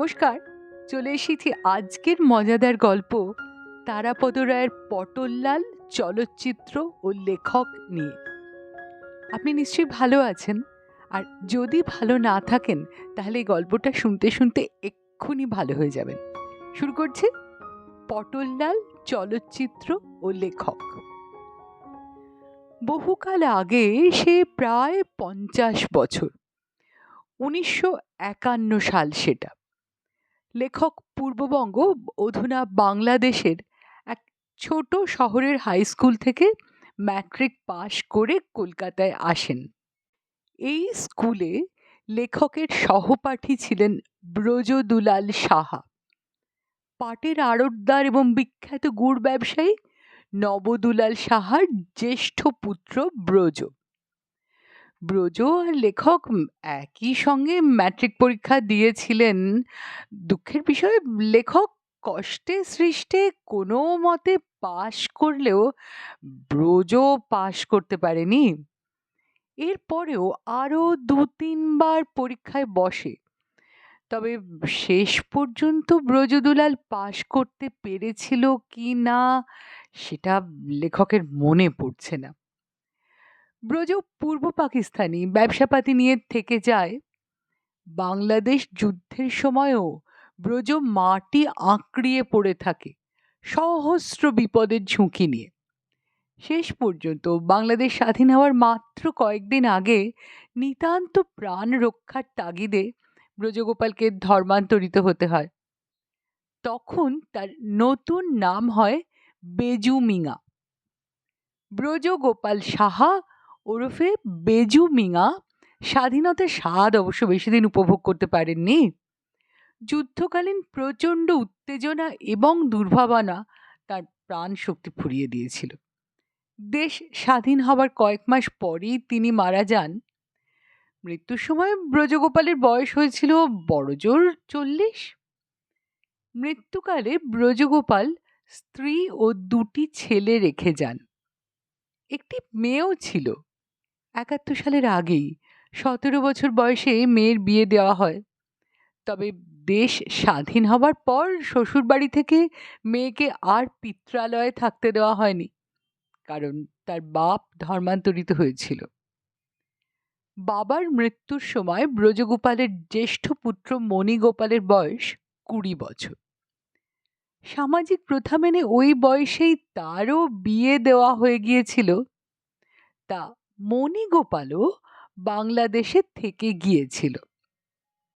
নমস্কার, চলে এসেছি আজকের মজাদার গল্প তারাপদ রায়ের পটললাল চলচ্চিত্র ও লেখক নিয়ে। আপনি নিশ্চয়ই ভালো আছেন, আর যদি ভালো না থাকেন, তাহলে এই গল্পটা শুনতে শুনতে এক্ষুনি ভালো হয়ে যাবেন। শুরু করছি, পটললাল চলচ্চিত্র ও লেখক। বহুকাল আগে সে প্রায় পঞ্চাশ বছর, উনিশশো একান্ন সাল সেটা। লেখক পূর্ববঙ্গ অধুনা বাংলাদেশের এক ছোট শহরের হাই স্কুল থেকে ম্যাট্রিক পাশ করে কলকাতায় আসেন। এই স্কুলে লেখকের সহপাঠী ছিলেন ব্রজদুলাল সাহা। পাটের আড়তদার এবং বিখ্যাত গুড় ব্যবসায়ী নবদুলাল সাহার জ্যেষ্ঠ পুত্র ব্রজ। ব্রজ আর লেখক একই সঙ্গে ম্যাট্রিক পরীক্ষা দিয়েছিলেন। দুঃখের বিষয়, লেখক কষ্টে সৃষ্টে কোনো মতে পাশ করলেও ব্রজ পাশ করতে পারেনি। এরপরেও আরও দু তিনবার পরীক্ষায় বসে। তবে শেষ পর্যন্ত ব্রজদুলাল পাশ করতে পেরেছিল কি না, সেটা লেখকের মনে পড়ছে না। ব্রজ পূর্ব পাকিস্তানি ব্যবসাপাতি নিয়ে থেকে যায়। বাংলাদেশ যুদ্ধের সময়ও ব্রজ মাটি আঁকড়িয়ে পড়ে থাকে সহস্র বিপদের ঝুঁকি নিয়ে। শেষ পর্যন্ত বাংলাদেশ স্বাধীন হওয়ার মাত্র কয়েকদিন আগে নিতান্ত প্রাণ রক্ষার তাগিদে ব্রজগোপালকে ধর্মান্তরিত হতে হয়। তখন তার নতুন নাম হয় বেজু মিঙা ব্রজগোপাল সাহা ওরফে বেজু মিঙা স্বাধীনতার স্বাদ অবশ্য বেশি দিন উপভোগ করতে পারেননি। যুদ্ধকালীন প্রচণ্ড উত্তেজনা এবং দুর্ভাবনা তার প্রাণ শক্তি ফুরিয়ে দিয়েছিল। দেশ স্বাধীন হবার কয়েক মাস পরেই তিনি মারা যান। মৃত্যুর সময় ব্রজগোপালের বয়স হয়েছিল বড়জোর চল্লিশ। মৃত্যুকালে ব্রজগোপাল স্ত্রী ও দুটি ছেলে রেখে যান। একটি মেয়েও ছিল। একাত্তর সালের আগেই সতেরো বছর বয়সে মেয়ের বিয়ে দেওয়া হয়। তবে দেশ স্বাধীন হবার পর শ্বশুরবাড়ি থেকে মেয়েকে আর পিত্রালয়ে থাকতে দেওয়া হয়নি, কারণ তার বাপ ধর্মান্তরিত হয়েছিল। বাবার মৃত্যুর সময় ব্রজগোপালের জ্যেষ্ঠ পুত্র মণিগোপালের বয়স কুড়ি বছর। সামাজিক প্রথা মেনে ওই বয়সেই তারও বিয়ে দেওয়া হয়ে গিয়েছিল। তা মণিগোপালও বাংলাদেশে থেকে গিয়েছিল।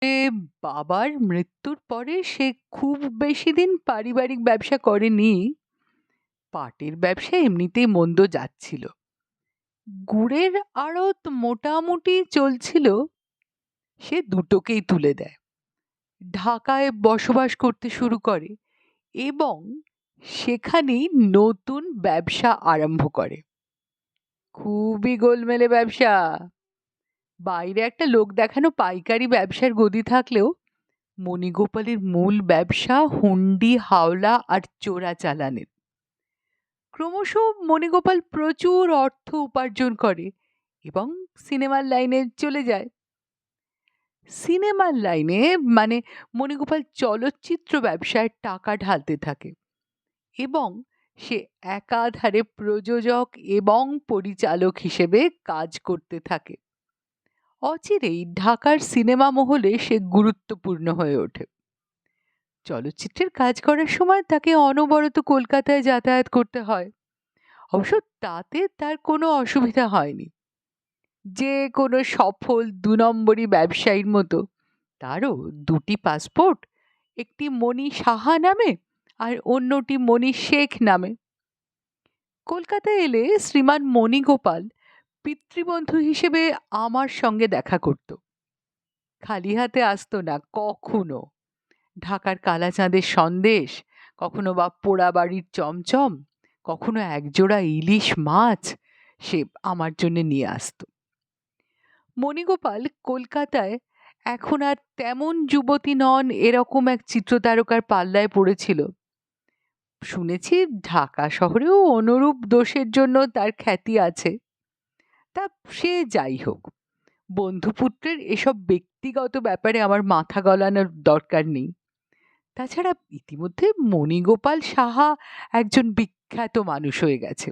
এ বাবার মৃত্যুর পরে সে খুব বেশি দিন পারিবারিক ব্যবসা করেনি। পাটের ব্যবসা এমনিতেই মন্দ যাচ্ছিল। গুড়ের আড়ত মোটামুটি চলছিল, সে দুটোকেই তুলে দেয়। ঢাকায় বসবাস করতে শুরু করে এবং সেখানেই নতুন ব্যবসা আরম্ভ করে। খুবই গোলমেলে ব্যবসা। বাইরে একটা লোক দেখানো পাইকারি ব্যবসার গদি থাকলেও মণিগোপালের মূল ব্যবসা হুন্ডি, হাওলা আর চোরা চালানের। ক্রমশ মণিগোপাল প্রচুর অর্থ উপার্জন করে এবং সিনেমার লাইনে চলে যায়। সিনেমার লাইনে মানে মণিগোপাল চলচ্চিত্র ব্যবসায় টাকা ঢালতে থাকে এবং সে একাধারে প্রযোজক এবং পরিচালক হিসেবে কাজ করতে থাকে। অচিরেই ঢাকার সিনেমা মহলে সে গুরুত্বপূর্ণ হয়ে ওঠে। চলচ্চিত্রের কাজ করার সময় তাকে অনবরত কলকাতায় যাতায়াত করতে হয়। অবশ্য তাতে তার কোনো অসুবিধা হয়নি। যে কোনো সফল দু নম্বরী ব্যবসায়ীর মতো। তারও দুটি পাসপোর্ট, একটি মণি সাহা নামে আর অন্যটি মণি শেখ নামে। কলকাতায় এলে শ্রীমান মণিগোপাল পিতৃবন্ধু হিসেবে আমার সঙ্গে দেখা করত। খালি হাতে আসতো না কখনো। ঢাকার কালাচাঁদের সন্দেশ, কখনো বা পোড়া বাড়ির চমচম, কখনো একজোড়া ইলিশ মাছ, সে আমার জন্য নিয়ে আসতো। মণিগোপাল কলকাতায় এখন আর তেমন যুবতী নন এরকম এক চিত্রতারকার পাল্লায় পড়েছিল শুনেছি ঢাকা শহরেও অনুরূপ দোষের জন্য তার খ্যাতি আছে। তা সে যাই হোক, বন্ধুপুত্রের এসব ব্যক্তিগত ব্যাপারে আমার মাথা গলানোর দরকার নেই। তাছাড়া ইতিমধ্যে মণিগোপাল সাহা একজন বিখ্যাত মানুষ হয়ে গেছে।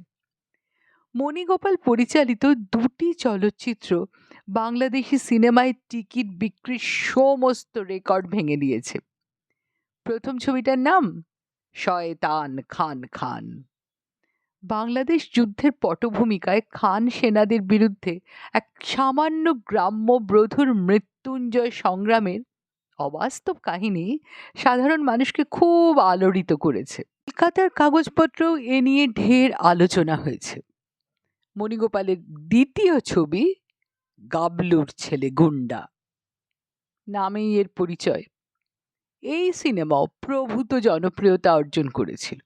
মণিগোপাল পরিচালিত দুটি চলচ্চিত্র বাংলাদেশি সিনেমায় টিকিট বিক্রির সমস্ত রেকর্ড ভেঙে দিয়েছে। প্রথম ছবিটার নাম শয়তান খান খান। বাংলাদেশ যুদ্ধের পটভূমিকায় খান সেনাদের বিরুদ্ধে এক সামান্য গ্রাম্য ব্রধুর মৃত্যুঞ্জয় সংগ্রামের অবাস্তব কাহিনী সাধারণ মানুষকে খুব আলোড়িত করেছে। কলকাতার কাগজপত্রেও এ নিয়ে ঢের আলোচনা হয়েছে। মণিগোপালের দ্বিতীয় ছবি, গাবলুর ছেলে গুন্ডা। নামেই এর পরিচয়। এই সিনেমা প্রভূত জনপ্রিয়তা অর্জন করেছিল।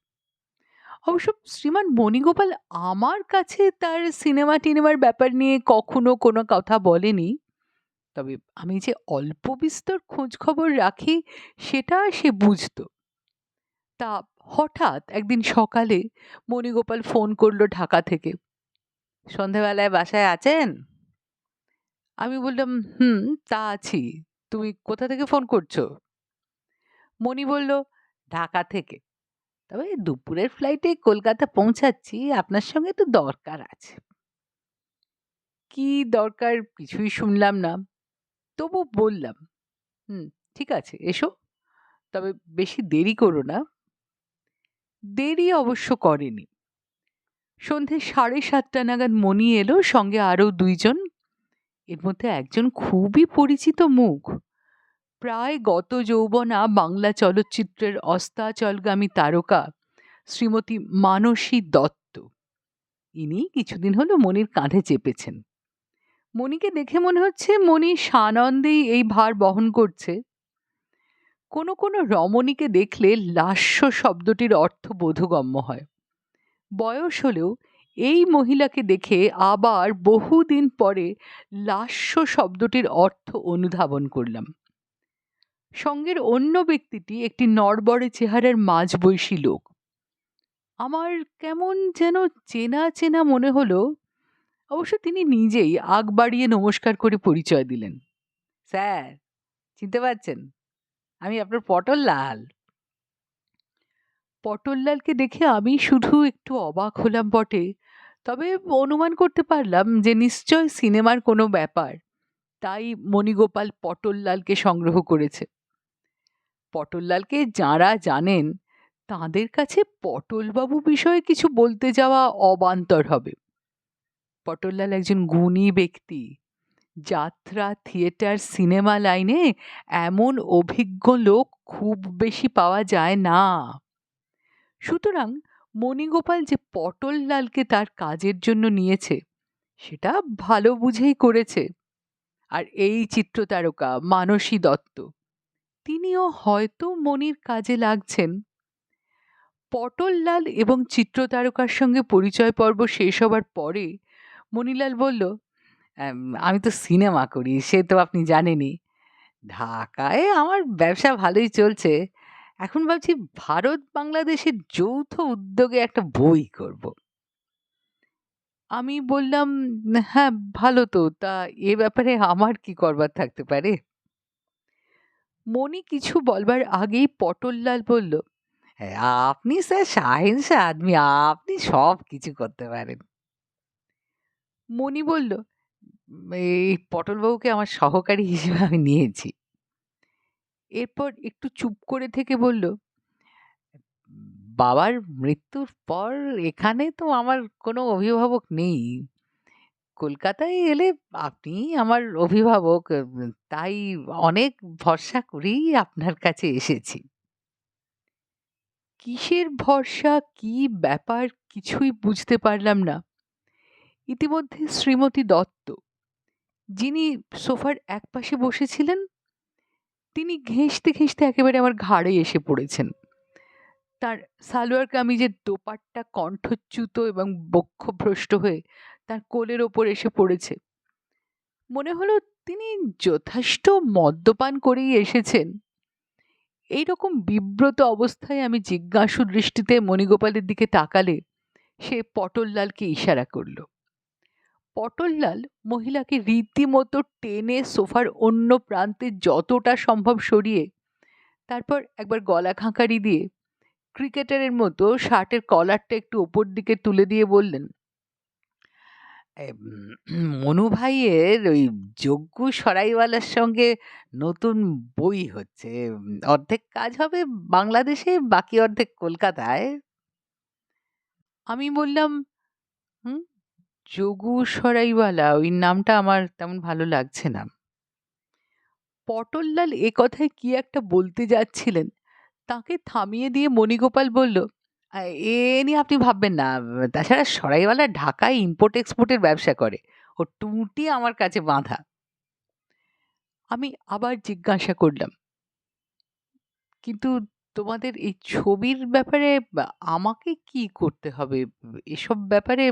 অবশ্য শ্রীমান মণিগোপাল আমার কাছে তার সিনেমা টিনেমার ব্যাপার নিয়ে কখনো কোনো কথা বলেনি। তবে আমি যে অল্প বিস্তর খোঁজ খবর রাখি, সেটা সে বুঝতো। তা হঠাৎ একদিন সকালে মণিগোপাল ফোন করল ঢাকা থেকে। সন্ধেবেলায় বাসায় আছেন? আমি বললাম, হুম, তা আছি। তুমি কোথা থেকে ফোন করছ? মণি বলল, ঢাকা থেকে। তবে দুপুরের ফ্লাইটে কলকাতা পৌঁছাচ্ছি, আপনার সঙ্গে তো দরকার আছে। কি দরকার? কিছুই শুনলাম না। তবু বললাম। হুম, ঠিক আছে, এসো। তবে বেশি দেরি করো না। দেরি অবশ্য করেনি। সন্ধে সাড়ে সাতটা নাগাদ মণি এলো, সঙ্গে আরও দুইজন। এর মধ্যে একজন খুবই পরিচিত মুখ। প্রায় গত যৌবনা বাংলা চলচ্চিত্রের অস্তাচলগামী তারকা শ্রীমতী মানসী দত্ত। ইনি কিছুদিন হলো মনির কাঁধে চেপেছেন। মণিকে দেখে মনে হচ্ছে মণি সানন্দেই এই ভার বহন করছে। কোনো কোনো রমণীকে দেখলে লাস্য শব্দটির অর্থ বোধগম্য হয়। বয়স হলেও এই মহিলাকে দেখে আবার বহুদিন পরে লাস্য শব্দটির অর্থ অনুধাবন করলাম। সঙ্গের অন্য ব্যক্তিটি একটি নড়বড়ে চেহারার মাঝবয়সী লোক। আমার কেমন যেন চেনা চেনা মনে হলো, অবশ্য তিনি নিজেই আগ বাড়িয়ে নমস্কার করে পরিচয় দিলেন। স্যার, চিনতে পারছেন? আমি আপনার পটল লাল পটললালকে দেখে আমি শুধু একটু অবাক হলাম বটে, তবে অনুমান করতে পারলাম যে নিশ্চয় সিনেমার কোনো ব্যাপার, তাই মণিগোপাল পটললালকে সংগ্রহ করেছে। পটললালকে যাঁরা জানেন, তাঁদের কাছে পটলবাবু বিষয়ে কিছু বলতে যাওয়া অবান্তর হবে। পটললাল একজন গুণী ব্যক্তি। যাত্রা থিয়েটার, সিনেমা লাইনে এমন অভিজ্ঞ লোক খুব বেশি পাওয়া যায় না। সুতরাং মণিগোপাল যে পটললালকে তার কাজের জন্য নিয়েছে, সেটা ভালো বুঝেই করেছে। আর এই চিত্রতারকা মানসী দত্ত। তিনিও হয়তো মনির কাজে লাগছেন। পটললাল এবং চিত্রতারকার সঙ্গে পরিচয় পর্ব শেষ হবার পরে মণিলাল বলল আমি তো সিনেমা করি, সে তো আপনি জানেনই। ঢাকায় আমার ব্যবসা ভালোই চলছে। এখন ভাবছি ভারত বাংলাদেশের যৌথ উদ্যোগে একটা বই করব। আমি বললাম হ্যাঁ ভালো তো। তা এ ব্যাপারে আমার কি করবার থাকতে পারে? মনি কিছু বলবার আগেই পটললাল বলল "হ্যাঁ, আপনি স্যার সাহেন্সা আদমি আপনি সব কিছু করতে পারেন। মনি বলল এই পটলবাবুকে আমার সহকারী হিসেবে আমি নিয়েছি। এরপর একটু চুপ করে থেকে বলল বাবার মৃত্যুর পর এখানে তো আমার কোনো অভিভাবক নেই। কলকাতায় এলে আপনি আমার অভিভাবক তাই অনেক ভরসা করেই আপনার কাছে এসেছি। কিসের ভরসা, কি ব্যাপার কিছুই বুঝতে পারলাম না। ইতিমধ্যে শ্রীমতী দত্ত, যিনি সোফার একপাশে বসেছিলেন, তিনি ঘেঁষতে ঘেঁষতে একেবারে আমার ঘাড়ে এসে পড়েছেন। তার সালোয়ার কামিজের দোপাট্টা কণ্ঠচ্যুত এবং বক্ষভ্রষ্ট হয়ে তার কোলের ওপর এসে পড়েছে। মনে হলো তিনি যথেষ্ট মদ্যপান করেই এসেছেন। এই রকম বিব্রত অবস্থায় আমি জিজ্ঞাসু দৃষ্টিতে মণিগোপালের দিকে তাকালে সে পটললালকে ইশারা করল। পটললাল মহিলাকে রীতিমতো টেনে সোফার অন্য প্রান্তে যতটা সম্ভব সরিয়ে, তারপর একবার গলা খাঁকারি দিয়ে ক্রিকেটারের মতো শার্টের কলারটা একটু ওপর দিকে তুলে দিয়ে বললেন মনু ভাইয়ের ওই যজ্ঞ সরাইওয়ালার সঙ্গে নতুন বই হচ্ছে। অর্ধেক কাজ হবে বাংলাদেশে, বাকি অর্ধেক কলকাতায়। আমি বললাম, হুম সরাইওয়ালা, ওই নামটা আমার তেমন ভালো লাগছে না। পটললাল এ কথায় কি একটা বলতে যাচ্ছিলেন, তাকে থামিয়ে দিয়ে মণিগোপাল বলল এ নিয়ে আপনি ভাববেন না। তাছাড়া সরাইওয়ালা ঢাকায় ইম্পোর্ট এক্সপোর্টের ব্যবসা করে। ও টুটি আমার কাছে বাঁধা। আমি আবার জিজ্ঞাসা করলাম, কিন্তু তোমাদের এই ছবির ব্যাপারে আমাকে কি করতে হবে? এসব ব্যাপারে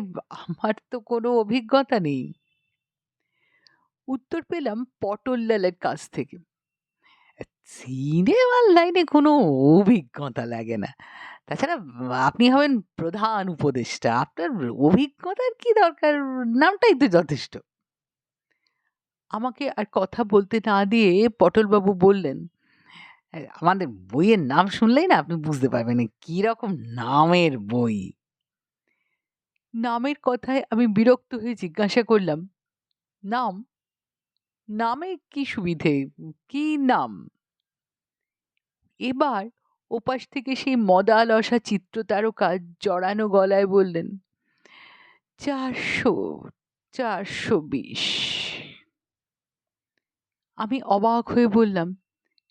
আমার তো কোনো অভিজ্ঞতা নেই। উত্তর পেলাম পটললালের কাছ থেকে। সিনেমার লাইনে কোনো অভিজ্ঞতা লাগে না। তাছাড়া আপনি হবেন প্রধান উপদেষ্টা। আপনার অভিজ্ঞতার কি দরকার? নামটাই তো যথেষ্ট। আমাকে আর কথা বলতে না দিয়ে পটলবাবু বললেন আমাদের বইয়ের নাম শুনলেই না আপনি বুঝতে পারবেন কি রকম নামের বই? নামের কথায় আমি বিরক্ত হয়ে জিজ্ঞাসা করলাম, নাম? নামে কি সুবিধে? কি নাম? এবার ওপাশ থেকে সেই মদালসা চিত্রতারকা জড়ানো গলায় বললেন চারশো চারশো বিশ। আমি অবাক হয়ে বললাম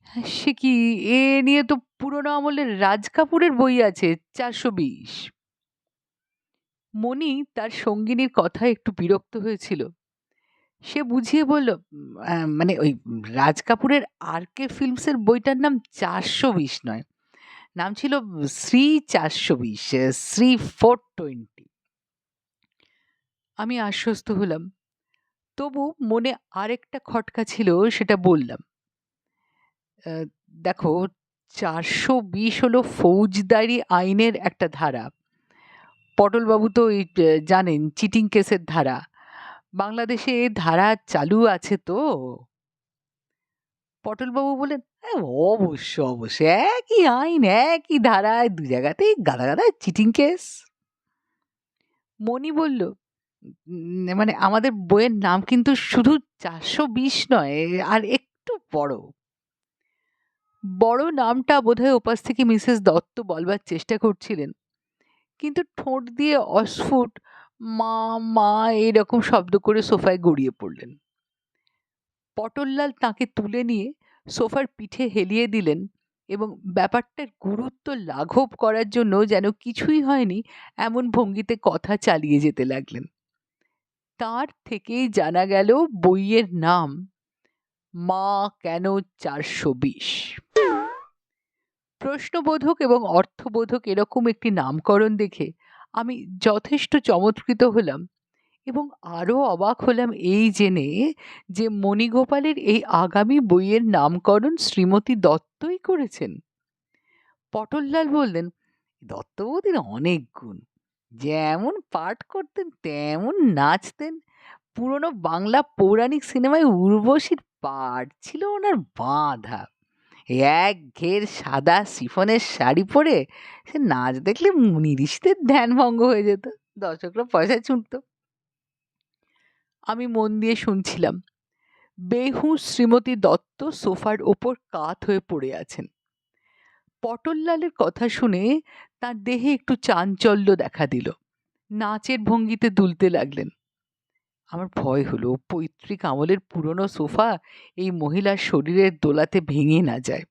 হ্যাঁ, সে কি? এ নিয়ে তো পুরনো আমলের রাজ কাপুরের বই আছে চারশো বিশ। মণি তার সঙ্গিনীর কথা একটু বিরক্ত হয়েছিল। সে বুঝিয়ে বলল মানে ওই রাজ কাপুরের আর কে ফিল্মসের বইটার নাম চারশো বিশ নয়। নাম ছিল, শ্রী চারশো বিশ শ্রী ফোর টোয়েন্টি। আমি আশ্বস্ত হলাম। তবু মনে আরেকটা খটকা ছিল, সেটা বললাম। দেখো, চারশো বিশ হলো ফৌজদারি আইনের একটা ধারা। পটলবাবু তো জানেন, চিটিং কেসের ধারা। বাংলাদেশে ধারা চালু আছে তো? পটলবাবু বলেন হ্যাঁ অবশ্য একই আইন, একই ধারায় দু জায়গাতেই গাদা গাদা চিটিং কেস। মণি বলল মানে আমাদের বইয়ের নাম কিন্তু শুধু চারশো বিশ নয়, আর একটু বড়। বড় নামটা বোধহয় ওপাশ থেকে মিসেস দত্ত বলবার চেষ্টা করছিলেন। কিন্তু ঠোঁট দিয়ে অস্ফুট মা মা এইরকম শব্দ করে সোফায় গড়িয়ে পড়লেন। পটললাল তাকে তুলে নিয়ে সোফার পিঠে হেলিয়ে দিলেন এবং ব্যাপারটার গুরুত্ব লাঘব করার জন্য যেন কিছুই হয়নি, এমন ভঙ্গিতে কথা চালিয়ে যেতে লাগলেন। তার থেকেই জানা গেল বইয়ের নাম, মা কেন চারশো বিশ? প্রশ্নবোধক এবং অর্থবোধক এরকম একটি নামকরণ দেখে আমি যথেষ্ট চমৎকৃত হলাম। এবং আরও অবাক হলাম এই জেনে যে মণিগোপালের এই আগামী বইয়ের নামকরণ শ্রীমতী দত্তই করেছেন। পটললাল বললেন দত্তবতীর অনেক গুণ। যেমন পাঠ করতেন, তেমন নাচতেন। পুরনো বাংলা পৌরাণিক সিনেমায় উর্বশীর পাঠ ছিল ওনার বাঁধা। এক ঘের সাদা সিফনের শাড়ি পরে সে নাচ দেখলে মুনি ঋষিদের ধ্যান ভঙ্গ হয়ে যেত। দর্শকরা পয়সা ছুটত আমি মন দিয়ে শুনছিলাম। বেহু শ্রীমতী দত্ত সোফার ওপর কাত হয়ে পড়ে আছেন। পটললালের কথা শুনে তার দেহে একটু চাঞ্চল্য দেখা দিল। নাচের ভঙ্গিতে দুলতে লাগলেন। আমার ভয় হলো, পৈতৃক আমলের পুরনো সোফা এই মহিলার শরীরের দোলাতে ভেঙে না যায়।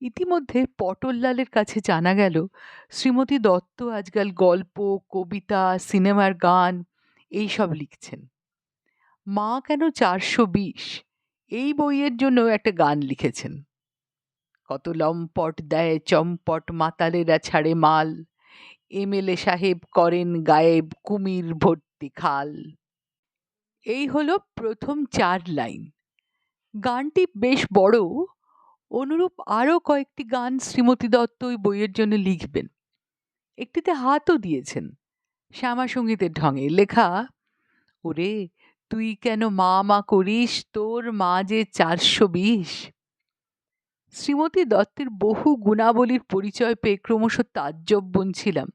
ইতিমধ্যে পটললালের কাছে জানা গেল, শ্রীমতী দত্ত আজকাল গল্প, কবিতা, সিনেমার গান এই সব লিখছেন। মা কেন চারশো বিশ? এই বইয়ের জন্য একটা গান লিখেছেন। কত লম্পট দেয় চম্পট মাতালেরা ছাড়ে মাল। এমএলএ সাহেব করেন গায়েব কুমির ভর্তি খাল। এই হলো প্রথম চার লাইন। গানটি বেশ বড়। অনুরূপ আরও কয়েকটি গান শ্রীমতী দত্ত ওই বইয়ের জন্য লিখবেন। একটিতে হাতও দিয়েছেন। শ্যামা সঙ্গীতের ঢঙে লেখা, ওরে, তুই কেন মা মা করিস? তোর মা যে চারশো বিশ। শ্রীমতী দত্তের বহু গুণাবলীর পরিচয় পেয়ে ক্রমশ তাজ্জব বনছিলাম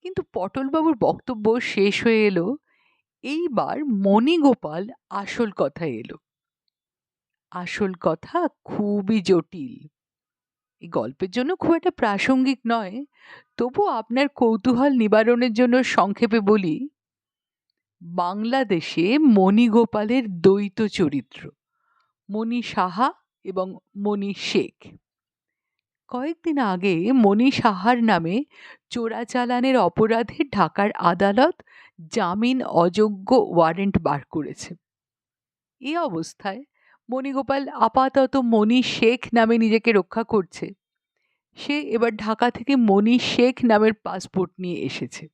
কিন্তু পটলবাবুর বক্তব্য শেষ হয়ে এলো, এইবার মণিগোপাল আসল কথা এলো। আসল কথা খুবই জটিল। এই গল্পের জন্য খুব একটা প্রাসঙ্গিক নয়। তবু আপনার কৌতূহল নিবারণের জন্য সংক্ষেপে বলি, বাংলাদেশে মণিগোপালের দ্বৈত চরিত্র, মণি সাহা এবং মণি শেখ। কয়েকদিন আগে মণি সাহার নামে চোরাচালানের অপরাধে ঢাকার আদালত জামিন অযোগ্য ওয়ারেন্ট বার করেছে। এ অবস্থায় মণিগোপাল আপাতত মণি শেখ নামে নিজেকে রক্ষা করছে। সে এবার ঢাকা থেকে মণি শেখ নামের পাসপোর্ট নিয়ে এসেছে।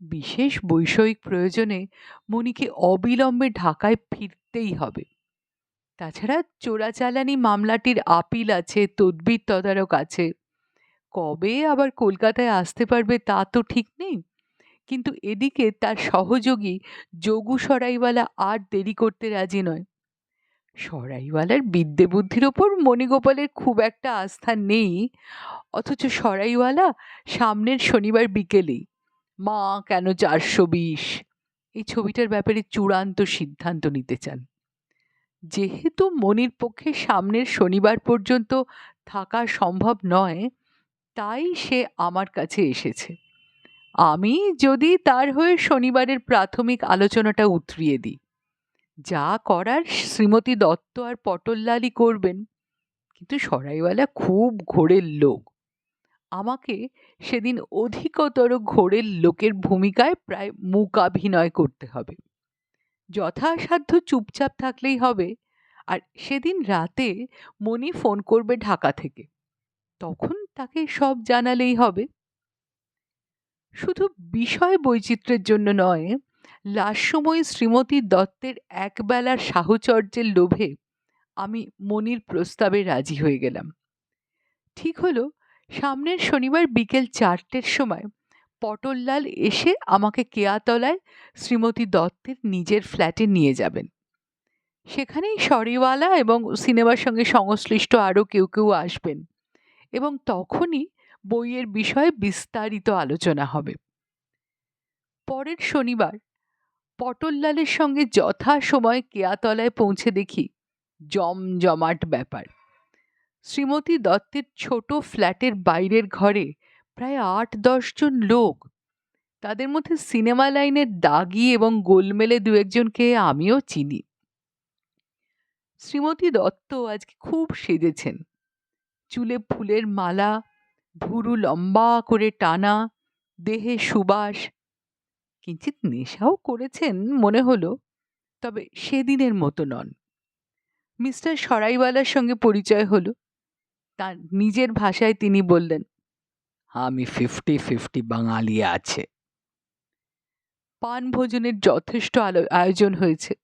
বিশেষ বৈষয়িক প্রয়োজনে মণিকে অবিলম্বে ঢাকায় ফিরতেই হবে। তাছাড়া চোরাচালানি মামলাটির আপিল আছে, তদবির তদারক আছে। কবে আবার কলকাতায় আসতে পারবে তা তো ঠিক নেই। কিন্তু এদিকে তার সহযোগী যোগু সরাইওয়ালা আর দেরি করতে রাজি নয়। সরাইওয়ালার বিদ্যে বুদ্ধির ওপর মণিগোপালের খুব একটা আস্থা নেই। অথচ সরাইওয়ালা সামনের শনিবার বিকেলেই, মা, কেন চারশো বিশ? এই ছবিটার ব্যাপারে চূড়ান্ত সিদ্ধান্ত নিতে চান। যেহেতু মনির পক্ষে সামনের শনিবার পর্যন্ত থাকা সম্ভব নয়, তাই সে আমার কাছে এসেছে। আমি যদি তার হয়ে শনিবারের প্রাথমিক আলোচনাটা উতরিয়ে দিই। যা করার শ্রীমতী দত্ত আর পটললালই করবেন। কিন্তু সরাইওয়ালা খুব ঘোরের লোক। আমাকে সেদিন অধিকতর ঘোরের লোকের ভূমিকায় প্রায় মূকাভিনয় করতে হবে। যথাসাধ্য চুপচাপ থাকলেই হবে। আর সেদিন রাতে মণি ফোন করবে ঢাকা থেকে। তখন তাকে সব জানালেই হবে। শুধু বিষয় বৈচিত্র্যের জন্য নয় লাস্যময়ী শ্রীমতী দত্তের একবেলার সাহচর্যের লোভে আমি মনির প্রস্তাবে রাজি হয়ে গেলাম। ঠিক হলো, সামনের শনিবার বিকেল চারটের সময় পটললাল এসে আমাকে কেয়াতলায় শ্রীমতী দত্তের নিজের ফ্ল্যাটে নিয়ে যাবেন। সেখানেই সরিওয়ালা এবং সিনেমার সঙ্গে সংশ্লিষ্ট আরও কেউ কেউ আসবেন এবং তখনই বইয়ের বিষয়ে বিস্তারিত আলোচনা হবে। পরের শনিবার পটললালের সঙ্গে যথা সময় কেয়াতলায় পৌঁছে দেখি। জমজমাট ব্যাপার। শ্রীমতী দত্তের ছোট ফ্ল্যাটের বাইরের ঘরে প্রায় আট দশজন লোক। তাদের মধ্যে সিনেমা লাইনের দাগি এবং গোলমেলে দু একজনকে আমিও চিনি। শ্রীমতী দত্ত আজকে খুব সেজেছেন। চুলে ফুলের মালা, ভুরু লম্বা করে টানা, দেহে সুবাস কিঞ্চিত নেশাও করেছেন মনে হলো, তবে সেদিনের মতো নন। মিস্টার সরাইওয়ালার সঙ্গে পরিচয় হলো। তার নিজের ভাষায় তিনি বললেন, আমি ফিফটি ফিফটি বাঙালি আছে। পান ভোজনের যথেষ্ট আয়োজন হয়েছে।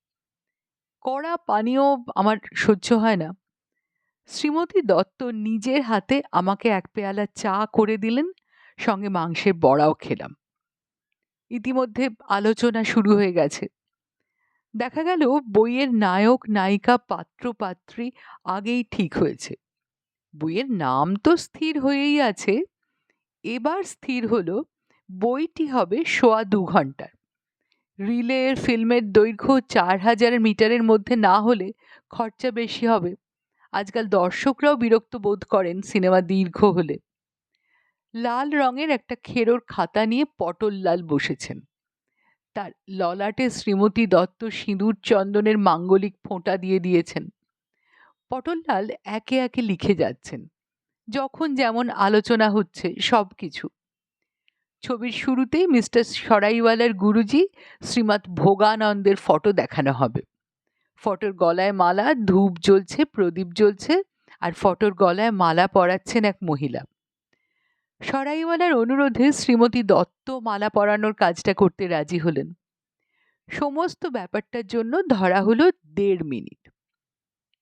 কড়া পানীয় আমার সহ্য হয় না। শ্রীমতী দত্ত নিজের হাতে আমাকে এক পেয়ালা চা করে দিলেন, সঙ্গে মাংসের বড়াও খেলাম। ইতিমধ্যে আলোচনা শুরু হয়ে গেছে। দেখা গেল বইয়ের নায়ক, নায়িকা, পাত্র, পাত্রী আগেই ঠিক হয়েছে। বইয়ের নাম তো স্থির হয়েই আছে। এবার স্থির হলো বইটি হবে সোয়া দু ঘণ্টার। রিলের, ফিল্মের দৈর্ঘ্য চার হাজার মিটারের মধ্যে না হলে খরচা বেশি হবে। আজকাল দর্শকরাও বিরক্ত বোধ করেন সিনেমা দীর্ঘ হলে। লাল রঙের একটা খেরোর খাতা নিয়ে পটল লাল বসেছেন। তার ললাটে শ্রীমতী দত্ত সিঁদুর চন্দনের মাঙ্গলিক ফোঁটা দিয়ে দিয়েছেন। পটললাল একে একে লিখে যাচ্ছেন। যখন যেমন আলোচনা হচ্ছে সব কিছু ছবির শুরুতেই মিস্টার সরাইওয়ালার গুরুজি শ্রীমৎ ভোগানন্দের ফটো দেখানো হবে। ফটোর গলায় মালা, ধূপ জ্বলছে, প্রদীপ জ্বলছে আর ফটোর গলায় মালা পরাচ্ছেন এক মহিলা। সরাইওয়ালার অনুরোধে শ্রীমতী দত্ত মালা পরানোর কাজটা করতে রাজি হলেন। সমস্ত ব্যাপারটার জন্য ধরা হলো দেড় মিনিট।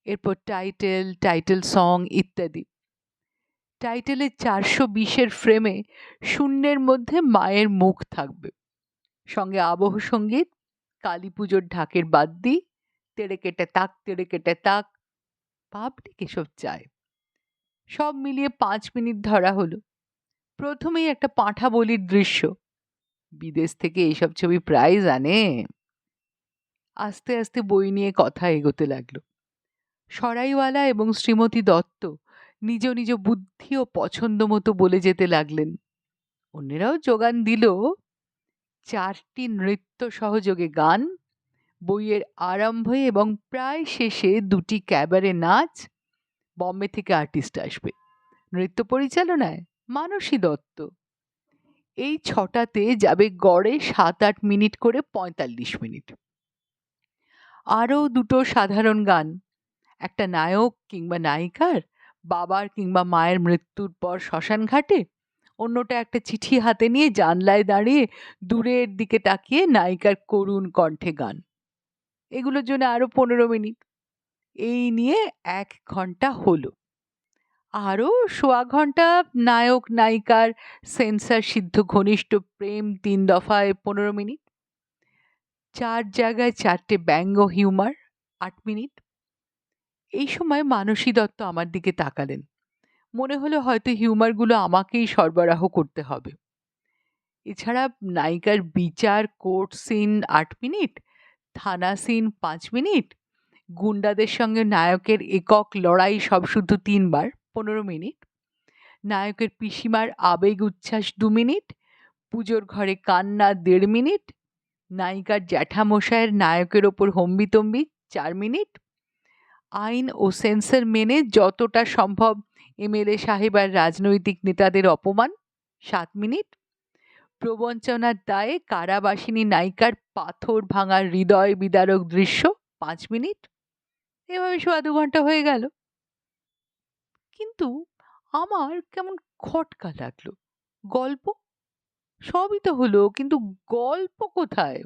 এরপর টাইটেল টাইটেল সং ইত্যাদি। টাইটেলের চারশো বিশের ফ্রেমে শূন্যের মধ্যে মায়ের মুখ থাকবে। সঙ্গে আবহ সংগীত কালী পুজোর ঢাকের বাদ্যি তেড়ে কেটে তাক, তেড়ে কেটে তাক পাবলিক এসব চায়। সব মিলিয়ে পাঁচ মিনিট ধরা হলো। প্রথমেই একটা পাঁঠা বলির দৃশ্য। বিদেশ থেকে এইসব ছবি প্রাইজ আনে আস্তে আস্তে বই নিয়ে কথা এগোতে লাগল। সরাইওয়ালা এবং শ্রীমতী দত্ত নিজ নিজ বুদ্ধি ও পছন্দ মতো বলে যেতে লাগলেন। অন্যেরাও যোগান দিল। চারটি নৃত্য সহযোগে গান, বইয়ের আরম্ভে এবং প্রায় শেষে দুটি ক্যাবারে নাচ, বম্বে থেকে আর্টিস্ট আসবে। নৃত্য পরিচালনায় মানসী দত্ত। এই ছটাতে যাবে গড়ে সাত আট মিনিট করে পঁয়তাল্লিশ মিনিট। আরও দুটো সাধারণ গান, একটা নায়ক কিংবা নায়িকার, বাবার কিংবা মায়ের মৃত্যুর পর শ্মশান ঘাটে, অন্যটা একটা চিঠি হাতে নিয়ে জানলায় দাঁড়িয়ে দূরের দিকে তাকিয়ে নায়িকার করুণ কণ্ঠে গান। এগুলোর জন্য আরও পনেরো মিনিট। এই নিয়ে এক ঘণ্টা হলো। আরও সোয়া ঘণ্টা নায়ক, নায়িকার সেন্সার সিদ্ধ ঘনিষ্ঠ প্রেম তিন দফায় পনেরো মিনিট। চার জায়গায় চারটে ব্যঙ্গ হিউমার আট মিনিট। এই সময় মানসী দত্ত আমার দিকে তাকালেন। মনে হলো হয়তো হিউমারগুলো আমাকেই সরবরাহ করতে হবে। এছাড়া নায়িকার বিচার, কোর্ট সিন আট মিনিট, থানা সিন পাঁচ মিনিট, গুন্ডাদের সঙ্গে নায়কের একক লড়াই সব শুধু তিনবার। পনেরো মিনিট। নায়কের পিসিমার আবেগ উচ্ছ্বাস দু মিনিট। পুজোর ঘরে কান্না দেড় মিনিট। নায়িকার জ্যাঠামশায়ের নায়কের ওপর হম্বিতম্বি চার মিনিট। আইন ও সেন্সর মেনে যতটা সম্ভব এমএলএ সাহেব আর রাজনৈতিক নেতাদের অপমান সাত মিনিট। প্রবঞ্চনার দায়ে কারাবাসিনী নায়িকার পাথর ভাঙার হৃদয় বিদারক দৃশ্য পাঁচ মিনিট। এভাবে সোয়া দু ঘণ্টা হয়ে গেল। কিন্তু আমার কেমন খটকা লাগল। গল্প? সবই তো হলো কিন্তু গল্প কোথায়?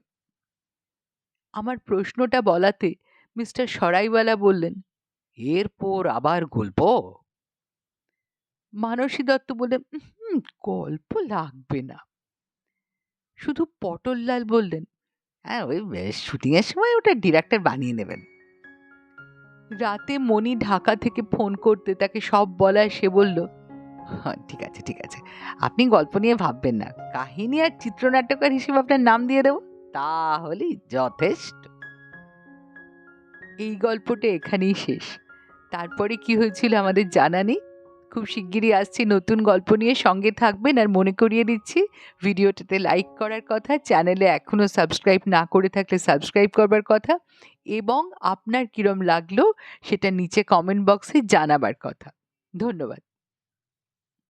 আমার প্রশ্নটা বলাতে মিস্টার সরাইওয়ালা বললেন এরপর আবার গল্প? মানসী দত্ত বললেন "হুম, গল্প লাগবে না। শুধু পটললাল বললেন হ্যাঁ ওই শুটিংয়ের সময় ওটা ডিরেক্টর বানিয়ে নেবেন। রাতে মণি ঢাকা থেকে ফোন করতে তাকে সব বলায় সে বলল "হ্যাঁ, ঠিক আছে ঠিক আছে। আপনি গল্প নিয়ে ভাববেন না। কাহিনী আর চিত্রনাট্যকার হিসেবে আপনার নাম দিয়ে দেবো। তাহলেই যথেষ্ট। এই গল্পটা এখানেই শেষ। তারপরে কি হয়েছিল আমাদের জানা নেই। খুব শিগগিরই আসছি নতুন গল্প নিয়ে সঙ্গে থাকবেন আর মনে করিয়ে দিচ্ছি, ভিডিওটাতে লাইক করার কথা, চ্যানেলে এখনও সাবস্ক্রাইব না করে থাকলে সাবস্ক্রাইব করবার কথা এবং আপনার কীরম লাগল সেটা নিচে কমেন্ট বক্সে জানাবার কথা। ধন্যবাদ।